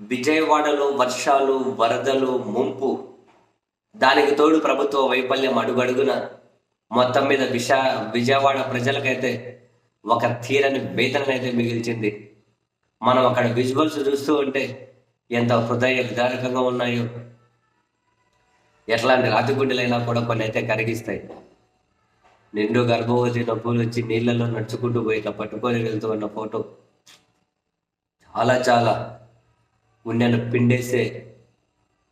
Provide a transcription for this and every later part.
విజయవాడలో వర్షాలు వరదలు ముంపు. దానికి తోడు ప్రభుత్వ వైఫల్యం అడుగడుగున మొత్తం మీద విశా విజయవాడ ప్రజలకైతే ఒక తీరని వేదననైతే మిగిల్చింది. మనం అక్కడ విజువల్స్ చూస్తూ ఉంటే ఎంత హృదయ విదారకంగా ఉన్నాయో. ఎట్లాంటి రాతిగుండెలైనా కూడా కొన్ని అయితే కరిగిస్తాయి. నిండు గర్భవతి నొప్పులు వచ్చి నీళ్ళలో నడుచుకుంటూ పోయి ఇట్లా పట్టుకొని వెళ్తూ ఉన్న ఫోటో. చాలా చాలా గుండెను పిండేసే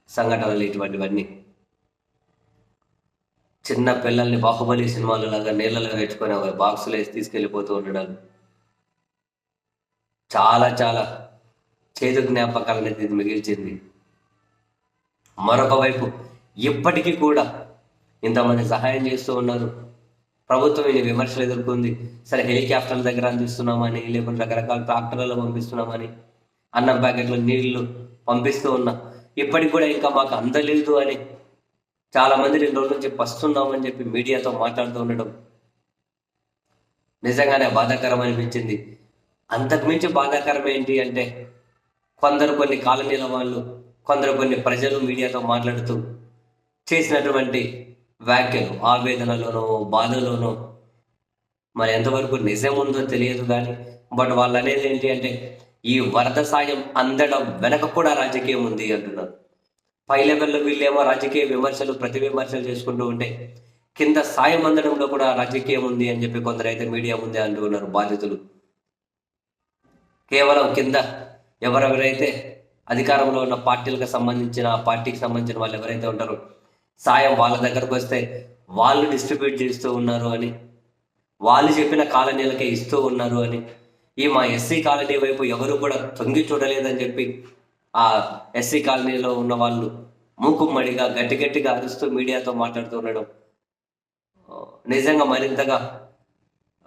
సంఘటనలు ఇటువంటివన్నీ. చిన్న పిల్లల్ని బాహుబలి సినిమాలు లాగా నీళ్ళలో పెట్టుకొని ఒక బాక్సులు వేసి తీసుకెళ్ళిపోతూ ఉండడం చాలా చాలా చేదు జ్ఞాపకాలను ఇది మిగిల్చింది. మరొక వైపు ఇప్పటికీ కూడా ఇంతమంది సహాయం చేస్తూ ఉన్నారు. ప్రభుత్వం ఈ విమర్శలు ఎదుర్కొంది. సరే హెలికాప్టర్ల దగ్గర అందిస్తున్నామని లేకుంటే రకరకాల ట్రాక్టర్లలో పంపిస్తున్నామని. అన్నం ప్యాకెట్లు నీళ్ళు పంపిస్తూ ఉన్నా. ఇప్పటికి కూడా ఇంకా మాకు అందలేదు అని చాలా మంది రెండు రోజుల నుంచి పస్తున్నామని చెప్పి మీడియాతో మాట్లాడుతూ ఉండడం నిజంగానే బాధాకరం అనిపించింది. అంతకుమించి బాధాకరం ఏంటి అంటే కొందరు కొన్ని కాలనీల వాళ్ళు కొందరు కొన్ని ప్రజలు మీడియాతో మాట్లాడుతూ చేసినటువంటి వ్యాఖ్యలు ఆవేదనలోనో బాధలోనో మరి ఎంతవరకు నిజం ఉందో తెలియదు కానీ బట్ వాళ్ళు అనేది ఏంటి అంటే ఈ వరద సాయం అందడం వెనక కూడా రాజకీయం ఉంది అంటున్నారు. పై లెవెల్లో వీళ్ళేమో రాజకీయ విమర్శలు ప్రతి విమర్శలు చేసుకుంటూ ఉంటే కింద సాయం అందడంలో కూడా రాజకీయం ఉంది అని చెప్పి కొందరైతే మీడియా ముందే అంటున్నారు బాధితులు. కేవలం కింద ఎవరెవరైతే అధికారంలో ఉన్న పార్టీలకు సంబంధించిన పార్టీకి సంబంధించిన వాళ్ళు ఎవరైతే ఉంటారో సాయం వాళ్ళ దగ్గరకు వస్తే వాళ్ళు డిస్ట్రిబ్యూట్ చేస్తూ ఉన్నారు అని వాళ్ళు చెప్పిన కాలనీలకే ఇస్తూ ఉన్నారు అని ఈ మా ఎస్సీ కాలనీ వైపు ఎవరు కూడా తొంగి చూడలేదని చెప్పి ఆ ఎస్సీ కాలనీలో ఉన్న వాళ్ళు మూకుమ్మడిగా గట్టి గట్టిగా అరుస్తూ మీడియాతో మాట్లాడుతూ ఉండడం నిజంగా మరింతగా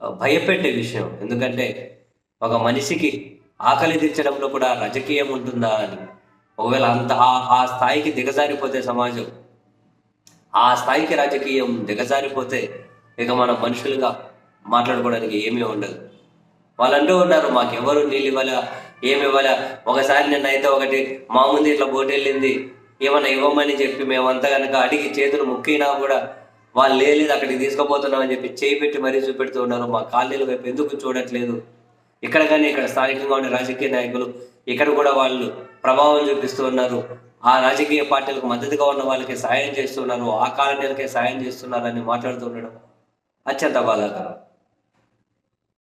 భయపెట్టే విషయం. ఎందుకంటే ఒక మనిషికి ఆకలి తీర్చడంలో కూడా రాజకీయం ఉంటుందా అని. ఒకవేళ అంత ఆ- ఆ స్థాయికి దిగజారిపోతే సమాజం ఆ స్థాయికి రాజకీయం దిగజారిపోతే ఇక మనం మనుషులుగా మాట్లాడుకోవడానికి ఏమీ ఉండదు. వాళ్ళు అంటూ ఉన్నారు మాకెవరు నీళ్ళు ఇవ్వాలా? ఏమి ఇవ్వాలా? ఒకసారి నిన్న అయితే ఒకటి మా ముందు ఇట్లా బోటు వెళ్ళింది ఏమన్నా ఇవ్వమని చెప్పి మేమంతా కనుక అడిగి చేతులు ముక్కినా కూడా వాళ్ళు లేదు అక్కడికి తీసుకుపోతున్నామని చెప్పి చేయి పెట్టి మరీ చూపెడుతూ ఉన్నారు. మా కాలనీల వైపు ఎందుకు చూడట్లేదు? ఇక్కడ కానీ ఇక్కడ స్థానికంగా ఉండే రాజకీయ నాయకులు ఇక్కడ కూడా వాళ్ళు ప్రభావం చూపిస్తూ ఉన్నారు. ఆ రాజకీయ పార్టీలకు మద్దతుగా ఉన్న వాళ్ళకి సాయం చేస్తున్నారు ఆ కాలనీలకే సాయం చేస్తున్నారని మాట్లాడుతూ ఉండడం అత్యంత బాధాకరం.